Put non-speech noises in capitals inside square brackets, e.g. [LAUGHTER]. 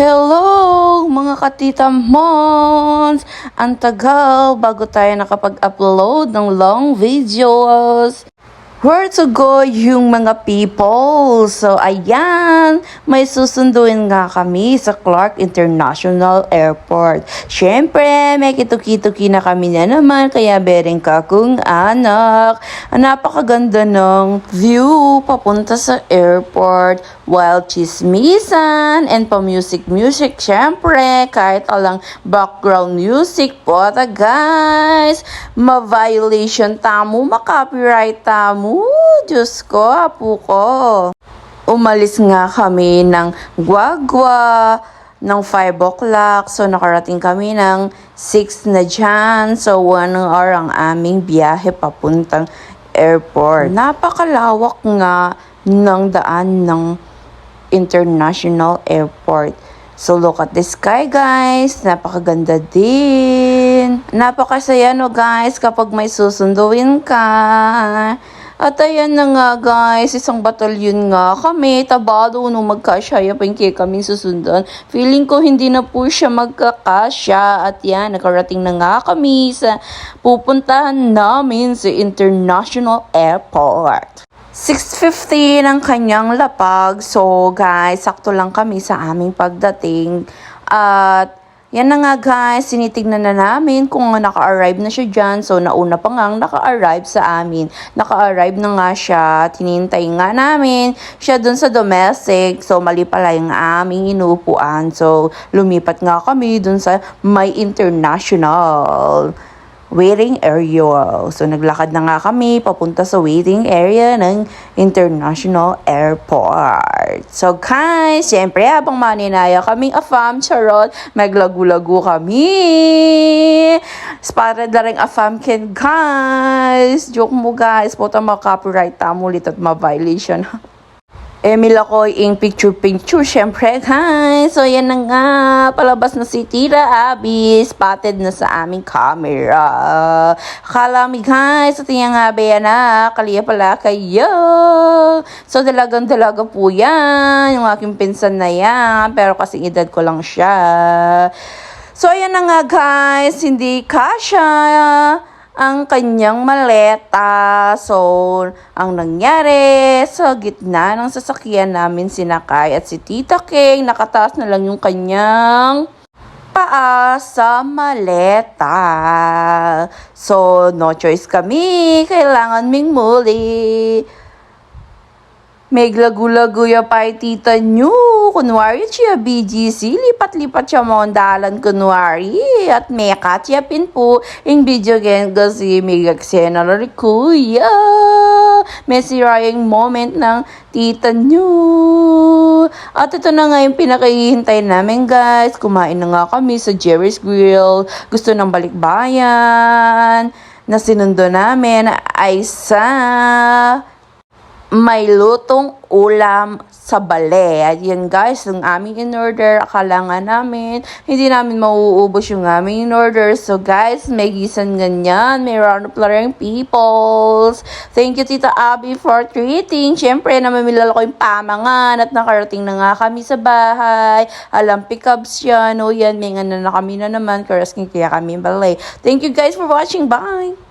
Hello mga katita mons! Ang tagal bago tayo nakapag-upload ng long videos. Where to go yung mga people? So, ayan, may susunduin nga kami sa Clark International Airport. Siyempre, may kitukituki na kami na naman, kaya bering ka kung anak. Napakaganda ng view papunta sa airport while chismisan and pa music music syempre kahit alang background music po ta guys ma-violation tamo ma-copyright tamo Diyos ko apo ko umalis nga kami ng Guagua ng 5 o'clock. So, nakarating kami ng 6 na dyan. So, 1 hour ang aming biyahe papuntang airport. Napakalawak nga ng daan ng international airport. So, look at the sky, guys. Napakaganda din. Napakasaya, no, guys, kapag may susunduin ka. At ayan na nga guys, isang batalyon nga kami, tabado nung magkasya, pinki kami susundan. Feeling ko hindi na po siya magkakasya at yan, nakarating na nga kami sa pupuntahan namin sa International Airport. 6.50 ng kanyang lapag. So, guys, sakto lang kami sa aming pagdating. At, yan na nga guys, sinitignan na namin kung naka-arrive na siya dyan. So, nauna pa nga naka-arrive sa amin. Naka-arrive na nga siya. Tinintay nga namin siya dun sa domestic. So, mali pala yung aming inuupuan. So, lumipat nga kami dun sa may international waiting area. So, naglakad na nga kami papunta sa waiting area ng International Airport. So, guys, syempre, habang maninaya kaming afam, charot, maglagu-lagu kami. Para na rin afam ken, guys. Joke mo, guys. Puta ma-copyright tamo ulit at ma-violation. [LAUGHS] Emil ako yung picture-picture, syempre, guys. So, yan na nga. Palabas na si Tita Abby. Spotted na sa aming camera. Akala mi, guys. At yung nga, ba na. Kaliya pala kayo. So, dalagang-dalaga po yan. Yung aking pinsan na yan. Pero kasi edad ko lang siya. So, ayan na nga, guys. Hindi kasha ang kanyang maleta. So, ang nangyari, sa gitna ng sasakyan namin sinakay at si Tita King, nakataas na lang yung kanyang paa sa maleta. So, no choice kami. Kailangan ming muli. May lagu-lagu ya pa tita nyo. Kunwari siya BGC, lipat-lipat siya ang dalan kunwari. At may katyapin po yung video game kasi may gaksena na kuya. May sirayang moment ng tita nyo. At ito na nga yung pinakahihintay namin guys. Kumain na nga kami sa Jerry's Grill. Gusto ng balikbayan na sinundo namin ay sa may lutong ulam sa bale. Yan guys, ang aming in-order, akala nga namin, hindi namin mauubos yung aming in-order. So guys, may gisan ganyan, may round of ring peoples. Thank you Tita Abby for treating. Siyempre, namamilala ko yung pamangan at nakarating na nga kami sa bahay. Alam, pick-ups yan. O yan, may nga na, na kami na naman. Karasking kaya kami balay. Thank you guys for watching. Bye!